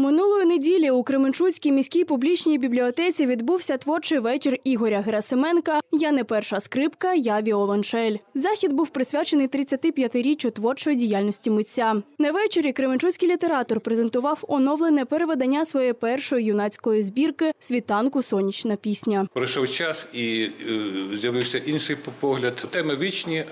Минулої неділі у Кременчуцькій міській публічній бібліотеці відбувся творчий вечір Ігоря Герасименка Я не перша скрипка, я віолончель. Захід був присвячений 35-річчю творчої діяльності митця. На вечорі Кременчуцький літератор презентував оновлене переведення своєї першої юнацької збірки Світанку сонячна пісня. Пройшов час і е, з'явився інший погляд. Теми вічні.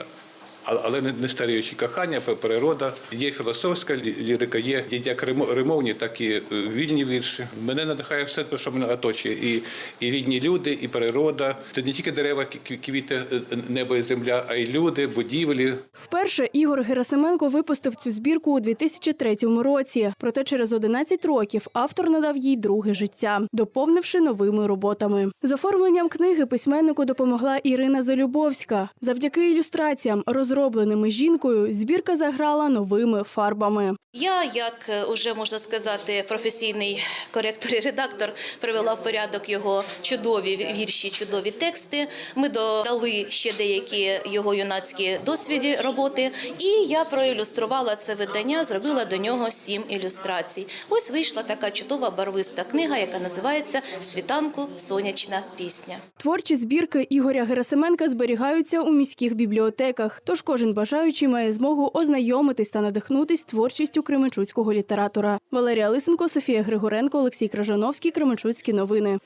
Але не старіючі кохання, природа. Є філософська лірика, є як римо- римовні, так і е, вільні вірші. Мене надихає все те, що мене оточує. І, і рідні люди, і природа. Це не тільки дерева, квіти, е, небо і земля, а й люди, будівлі. Вперше Ігор Герасименко випустив цю збірку у 2003 році. Проте через 11 років автор надав їй друге життя, доповнивши новими роботами. З оформленням книги письменнику допомогла Ірина Залюбовська. Завдяки ілюстраціям, розробленими жінкою, збірка заграла новими фарбами. Я, як е, уже можна сказати, професійний коректор і редактор, привела в порядок його чудові вірші, чудові тексти. Ми додали ще деякі його юнацькі досвіді роботи, і я проілюструвала це видання, зробила до нього сім ілюстрацій. Ось вийшла така чудова барвиста книга, яка називається Світанку сонячна пісня. Творчі збірки Ігоря Герасименка зберігаються у міських бібліотеках, тож кожен бажаючий має змогу ознайомитись та надихнутись творчістю кременчуцького літератора. Валерія Лисенко, Софія Григоренко, Олексій Кражановський. Кременчуцькі новини.